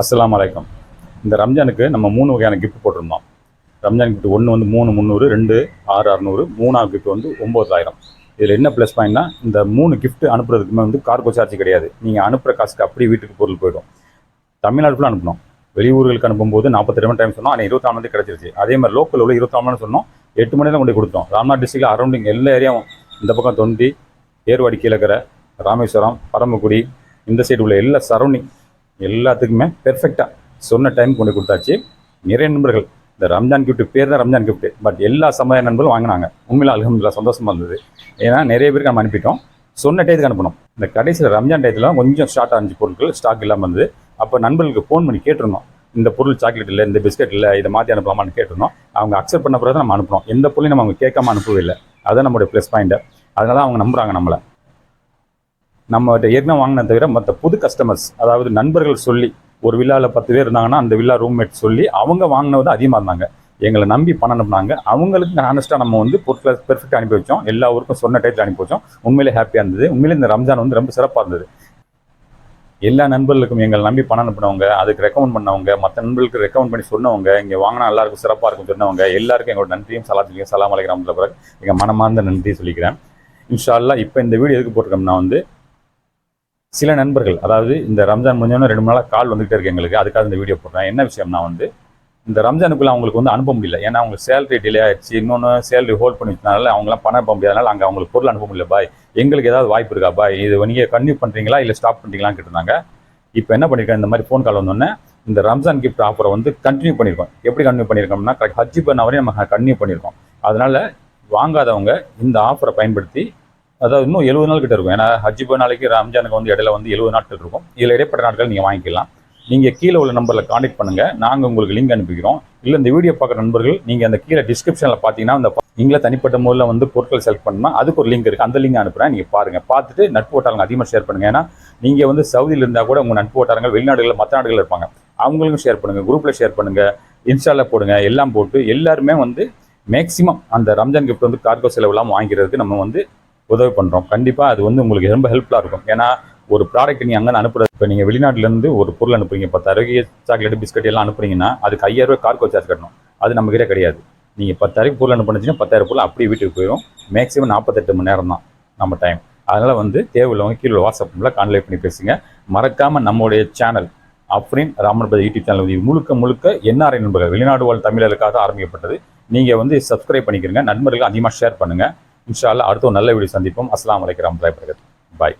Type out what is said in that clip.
அஸ்லாம் வலைக்கம் இந்த ரம்ஜானுக்கு நம்ம மூணு வகையான கிஃப்ட் போட்டிருந்தோம். ரம்ஜான் கிஃப்ட் ஒன்று வந்து மூணு முந்நூறு ரெண்டு ஆறு அறநூறு மூணாவது கிஃப்ட் வந்து ஒம்பதாயிரம். இதில் என்ன ப்ளஸ் பாயிண்ட்னா இந்த மூணு கிஃப்ட் அனுப்புறதுக்குமே வந்து கார்கோ சார்ஜ் கிடையாது. நீங்கள் அனுப்புகிற காசுக்கு அப்படியே வீட்டுக்கு பொருள் போயிடும். தமிழ்நாடு ஃபுல்லாக அனுப்பணும் வெளியூர்களுக்கு அனுப்பும்போது நாற்பத்தி ரெண்டு டைம் சொன்னோம். ஆனால் இருபத்தாறு மணி கிடச்சிருச்சு. அதே மாதிரி லோக்கல் உள்ள இருபத்தாலு மணி சொன்னோம். எட்டு மணி தான் கொண்டு கொடுத்தோம். ராம்நாத் டிஸ்ட்ரிக்டில் அரௌண்டிங் எல்லா ஏரியாவும் இந்த பக்கம் தொண்டி ஏர்வாடி கீழக்கரை ராமேஸ்வரம் பரமக்குடி இந்த சைடு உள்ள எல்லா சரௌண்டிங் எல்லாத்துக்குமே பெர்ஃபெக்டாக சொன்ன டைம் கொண்டு கொடுத்தாச்சு. நிறைய நண்பர்கள் இந்த ரம்ஜான் கிஃப்ட் பேர் தான் ரம்ஜான் கிஃப்ட் பட் எல்லா சமுதாய நண்பர்களும் வாங்கினாங்க. உண்மையில அலகம்ல சந்தோஷமாக இருந்தது. ஏன்னா நிறைய பேருக்கு நம்ம அனுப்பிட்டோம். சொன்ன டயத்துக்கு அனுப்பணும் இந்த கடைசியில் ரம்ஜான் டயத்தில் கொஞ்சம் ஷார்ட் ஆனிச்சு பொருட்கள் ஸ்டாக் இல்லாமல் இருந்தது. அப்போ நண்பர்களுக்கு ஃபோன் பண்ணி கேட்டிருந்தோம். இந்த பொருள் சாக்லேட் இல்லை இந்த பிஸ்கட் இல்லை இதை மாற்றி அனுப்பலாமான்னு கேட்டிருந்தோம். அவங்க அக்செப்ட் பண்ண பிறகு தான் நம்ம அனுப்புகிறோம் எந்த பொருளையும் நம்ம அவங்க கேட்காம அனுப்பவே இல்லை அதுதான் நம்மளுடைய ப்ளஸ் பாயிண்ட்டு அதனால அவங்க நம்புகிறாங்க நம்மளை. நம்மகிட்ட ஏற்கனவே வாங்கினதை தவிர மற்ற புது கஸ்டமர்ஸ் அதாவது நண்பர்கள் சொல்லி ஒரு வில்லாவில் பத்து பேர் இருந்தாங்கன்னா அந்த வில்லா ரூம்மேட் சொல்லி அவங்க வாங்கினது அதிகமாக இருந்தாங்க. எங்களை நம்பி பணம் அனுப்புனாங்க. அவங்களுக்கு ஹானஸ்ட்டாக நம்ம வந்து பொருட்களை பெர்ஃபெக்டாக அனுப்பி வச்சோம். எல்லா ஊருக்கும் சொன்ன டைத்தில் அனுப்பி வச்சோம். உண்மையிலே ஹாப்பியாக இருந்தது. உண்மையிலே இந்த ரம்ஜான் வந்து ரொம்ப சிறப்பாக இருந்தது. எல்லா நண்பர்களுக்கும் எங்களை நம்பி பணம் அனுப்பினவங்க அதுக்கு ரெக்கமெண்ட் பண்ணவங்க மற்ற நண்பர்களுக்கு ரெக்கமெண்ட் பண்ணி சொன்னவங்க இங்கே வாங்கினா எல்லாருக்கும் சிறப்பாக இருக்கும் சொன்னவங்க எல்லாருக்கும் எங்களோட நன்றியும் சலாத்திலையும் சலாம் அலைக்கிறாமல் பிறகு எங்கள் மனமார்ந்த நன்றி சொல்லிக்கிறேன். இன்ஷால்லா இப்போ இந்த வீடியோ எதுக்கு போட்டிருக்கோம்னா வந்து சில நண்பர்கள் அதாவது இந்த ரம்ஜான் முடிஞ்சோன்னு ரெண்டு மூணு நாளாக கால் வந்துகிட்டே இருக்கு எங்களுக்கு. அதுக்காக இந்த வீடியோ போடுறேன். என்ன விஷயம்னா வந்து இந்த ரம்ஜானுக்குள்ள அவங்களுக்கு வந்து அனுப்ப முடியல. ஏன்னா அவங்க சேலரி டிலே ஆயிடுச்சு. இன்னொன்று சேலரி ஹோல்ட் பண்ணி வச்சனால அவங்களாம் பணம் அனுப்ப முடியாதனால அங்கே அவங்களுக்கு பொருள் அனுப்ப முடியல. பாய் எங்களுக்கு ஏதாவது வாய்ப்பு இருக்கா? பாய் இது நீங்கள் கன்டினியூ பண்ணுறீங்களா இல்லை ஸ்டாப் பண்ணுறீங்களான்னு கேட்டிருந்தாங்க. இப்போ என்ன பண்ணியிருக்கேன் இந்த மாதிரி ஃபோன் கால் வந்தோடனே இந்த ரம்ஜான் கிஃப்ட் ஆஃபரை வந்து கண்டினியூ பண்ணியிருக்கோம் எப்படி கண்டினியூ பண்ணியிருக்கோம்னா ஹஜ்ஜி பண்ண வரையும் நம்ம கண்டினியூ பண்ணியிருக்கோம் அதனால் வாங்காதவங்க இந்த ஆஃபரை பயன்படுத்தி அதாவது இன்னும் எழுபது நாள் கிட்ட இருக்கும். ஏன்னா ஹஜ்ஜி போய் நாளைக்கு ரம்ஜானுக்கு வந்து இடையில வந்து எழுபது நாட்கள் இருக்கும். இதில் இடைப்பட்ட நாட்கள் நீங்கள் வாங்கிக்கலாம். நீங்கள் கீழே உள்ள நம்பரில் காண்டாக்ட் பண்ணுங்கள் நாங்கள் உங்களுக்கு லிங்க் அனுப்பிக்கிறோம். இல்லை இந்த வீடியோ பார்க்குற நண்பர்கள் நீங்கள் அந்த கீழே டிஸ்கிரிப்ஷனில் பார்த்தீங்கன்னா அந்த நீங்களே தனிப்பட்ட முறையில் வந்து பொருட்கள் செலக்ட் பண்ணால் அதுக்கு ஒரு லிங்க் இருக்குது அந்த லிங்க் அனுப்புகிறேன் நீங்கள் பாருங்கள் பார்த்துட்டு நட்பு வட்டாரங்கள் அதிகமாக ஷேர் பண்ணுங்கள் ஏன்னா நீங்கள் வந்து சவுதியில் இருந்தால் கூட உங்கள் நட்பு வட்டாரங்கள் வெளிநாடுகளில் மற்ற நாடுகளில் இருப்பாங்க. அவங்களுக்கும் ஷேர் பண்ணுங்கள் குரூப்பில் ஷேர் பண்ணுங்கள் இன்ஸ்டாவில் போடுங்க. எல்லாம் போட்டு எல்லாருமே வந்து மேக்ஸிமம் அந்த ரம்ஜான் கிஃப்ட் வந்து கார்கோ செலவு இல்லாமல் வாங்கிறதுக்கு நம்ம வந்து உதவி பண்ணுறோம் கண்டிப்பாக அது வந்து உங்களுக்கு ரொம்ப ஹெல்ப்ஃபுல்லாக இருக்கும். ஏன்னா ஒரு ப்ராடக்ட் நீங்கள் அங்கே அனுப்புறது இப்போ நீங்கள் வெளிநாட்டிலேருந்து ஒரு பொருள் அனுப்புறீங்க. பத்தாயிரம் சாக்லேட் பிஸ்கட் எல்லாம் அனுப்புறீங்கன்னா அதுக்கு ஐயாயிரம் ரூபாய் கார்கோ சார்ஜ் கட்டணும். அது நம்ம கிட்டே கிடையாது. நீங்கள் பத்தாயிரம் பொருள் அனுப்புனுச்சுன்னா பத்தாயிரம் பொருள் அப்படியே வீட்டுக்கு போயிடும் மேக்ஸிமம் நாற்பத்தெட்டு மணி நேரம் தான் நம்ம டைம் அதனால் வந்து தேவையில்லவங்க கீழே வாட்ஸ்அப்பில் கான்டாக்ட் பண்ணி பேசுங்க. மறக்காமல் நம்மளுடைய சேனல் அப்ரின் ராமன்பதி யூடியூப் சேனல் வந்து முழுக்க முழுக்க என்ஆர்ஐ நண்பர்கள் வெளிநாடு வாழ் தமிழர்களுக்காக ஆரம்பிக்கப்பட்டது. நீங்கள் வந்து சப்ஸ்கிரைப் பண்ணிக்கிறங்க. நண்பர்கள் அதிகமாக ஷேர் பண்ணுங்கள் இன்ஷா அடுத்த ஒரு நல்ல வீடியோ சந்திப்போம். அஸ்லாம் வலைக்கு வரமத்துல்லாஹி பரகத் பாய்.